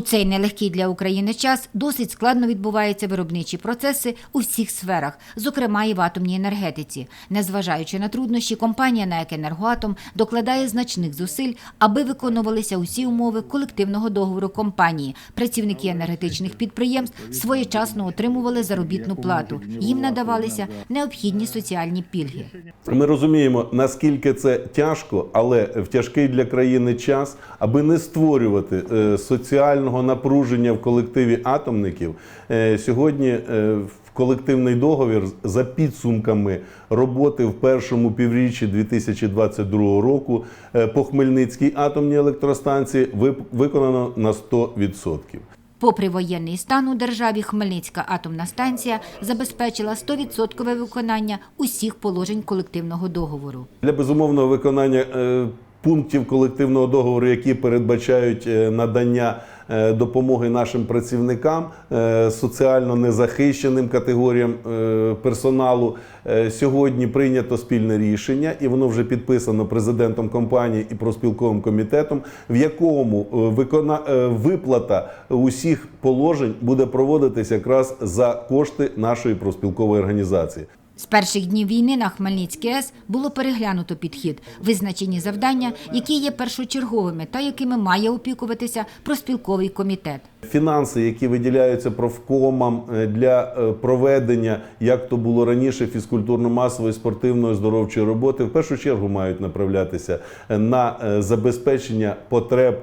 У цей нелегкий для України час досить складно відбуваються виробничі процеси у всіх сферах, зокрема і в атомній енергетиці. Незважаючи на труднощі, компанія НАЕК «Енергоатом» докладає значних зусиль, аби виконувалися усі умови колективного договору компанії. Працівники енергетичних підприємств своєчасно отримували заробітну плату. Їм надавалися необхідні соціальні пільги. Ми розуміємо, наскільки це тяжко, але в тяжкий для країни час, аби не створювати е, соціального напруження в колективі атомників, е, сьогодні е, в колективний договір за підсумками роботи в першому півріччі 2022 року е, по Хмельницькій атомній електростанції виконано на 100%. Попри воєнний стан у державі, Хмельницька атомна станція забезпечила 100% виконання усіх положень колективного договору. Для безумовного виконання пунктів колективного договору, які передбачають надання допомоги нашим працівникам, е, соціально незахищеним категоріям е, персоналу, е, сьогодні прийнято спільне рішення, і воно вже підписано президентом компанії і профспілковим комітетом, в якому е, викона... е, виплата усіх положень буде проводитися якраз за кошти нашої профспілкової організації. З перших днів війни на Хмельницькій АЕС було переглянуто підхід, визначені завдання, які є першочерговими та якими має опікуватися проспілковий комітет. Фінанси, які виділяються профкомам е, для е, проведення, як то було раніше, фізкультурно-масової спортивної оздоровчої роботи, в першу чергу мають направлятися е, на забезпечення потреб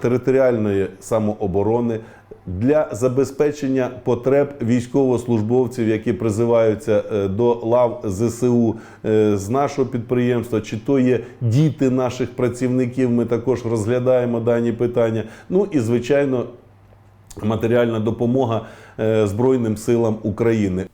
територіальної самооборони. Для забезпечення потреб військовослужбовців, які призиваються е, до лав ЗСУ е, з нашого підприємства, чи то є діти наших працівників, ми також розглядаємо дані питання. Ну і звичайно, матеріальна допомога е, Збройним силам України.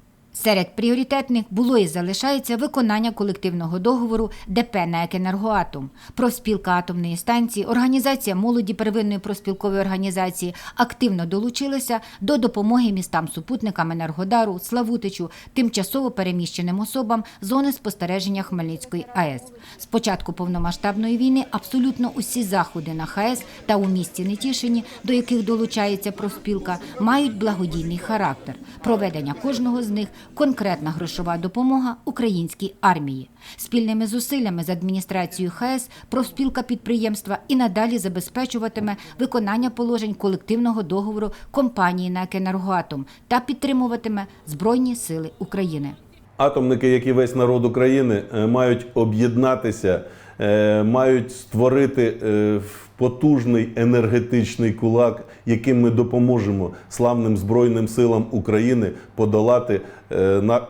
Серед пріоритетних було і залишається виконання колективного договору ДП «НАЕК «Енергоатом». Профспілка атомної станції, організація молоді первинної профспілкової організації активно долучилися до допомоги містам-супутникам Енергодару, Славутичу, тимчасово переміщеним особам зони спостереження Хмельницької АЕС. З початку повномасштабної війни абсолютно усі заходи на ХАЕС та у місті Нетішині, до яких долучається профспілка, мають благодійний характер. Проведення кожного з них конкретна грошова допомога українській армії. Спільними зусиллями з адміністрацією ХАЕС профспілка підприємства і надалі забезпечуватиме виконання положень колективного договору компанії НАЕК «Енергоатом» та підтримуватиме Збройні сили України. Атомники, як і весь народ України, е, мають об'єднатися, е, мають створити е, потужний енергетичний кулак, яким ми допоможемо славним Збройним силам України подолати е, на-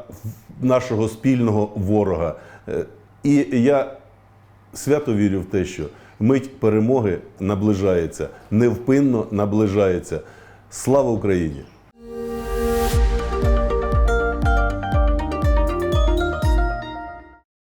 нашого спільного ворога. Е, І я свято вірю в те, що мить перемоги наближається, невпинно наближається. Слава Україні!